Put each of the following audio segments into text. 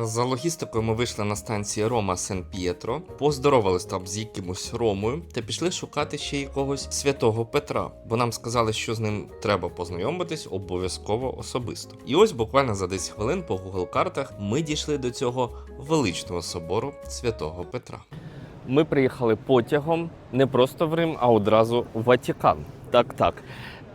За логістикою ми вийшли на станції Рома Сен П'єтро, поздоровались там з якимось Ромою та пішли шукати ще якогось святого Петра, бо нам сказали, що з ним треба познайомитись обов'язково особисто. І ось буквально за 10 хвилин по Google картах ми дійшли до цього величного собору святого Петра. Ми приїхали потягом не просто в Рим, а одразу в Ватикан. Так, так.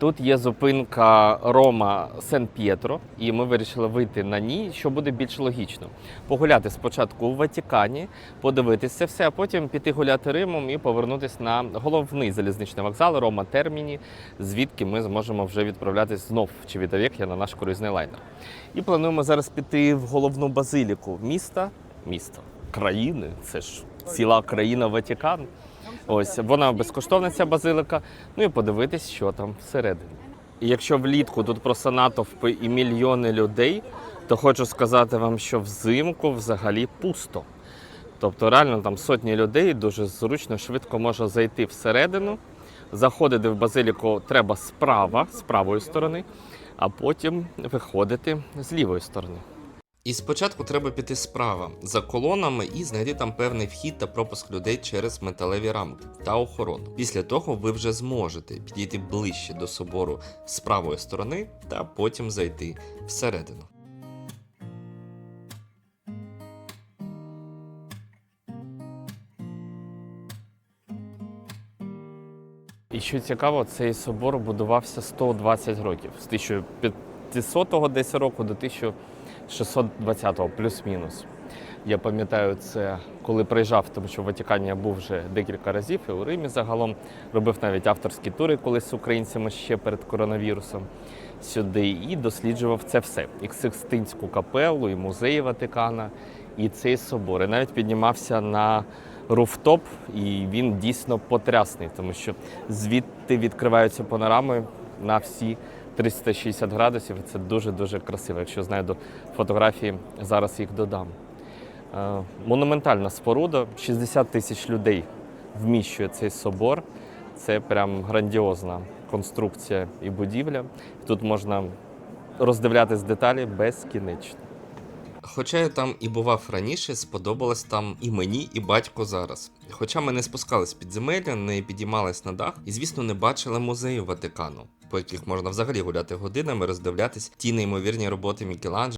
Тут є зупинка Рома Сен П'єтро, і ми вирішили вийти на ній, що буде більш логічно. Погуляти спочатку у Ватикані, подивитися все, а потім піти гуляти Римом і повернутися на головний залізничний вокзал Рома Терміні, звідки ми зможемо вже відправлятись знов чи Вітавєк'я на наш круїзний лайнер. І плануємо зараз піти в головну базиліку міста, міста, країни. Це ж ціла країна Ватикан. Ось вона безкоштовна ця базилика. Ну і подивитись, що там всередині. І якщо влітку тут просто натовпи і мільйони людей, то хочу сказати вам, що взимку взагалі пусто. Тобто реально там сотні людей дуже зручно, швидко можна зайти всередину. Заходити в базиліку треба справа, з правої сторони, а потім виходити з лівої сторони. І спочатку треба піти справа за колонами і знайти там певний вхід та пропуск людей через металеві рамки та охорону. Після того ви вже зможете підійти ближче до собору з правої сторони та потім зайти всередину. І що цікаво, цей собор будувався 120 років з 1500-го десь року до 1620-го, плюс-мінус. Я пам'ятаю це, коли приїжджав, тому що в Ватикані я був вже декілька разів і у Римі загалом робив навіть авторські тури колись з українцями ще перед коронавірусом сюди і досліджував це все: і Сикстинську капелу, і музеї Ватикана, і цей собор. І навіть піднімався на руфтоп, і він дійсно потрясний, тому що звідти відкриваються панорами на всі 360 градусів. Це дуже дуже красиво. Якщо знайду фотографії, зараз їх додам. Е, Монументальна споруда, 60 тисяч людей вміщує цей собор. Це прям грандіозна конструкція і будівля. Тут можна роздивлятись деталі безкінечно. Хоча я там і бував раніше, сподобалось там і мені, і батько зараз. Хоча ми не спускались під земелля, не підіймались на дах і, звісно, не бачили музею Ватикану, по яких можна взагалі гуляти годинами, роздивлятись ті неймовірні роботи Мікеланджело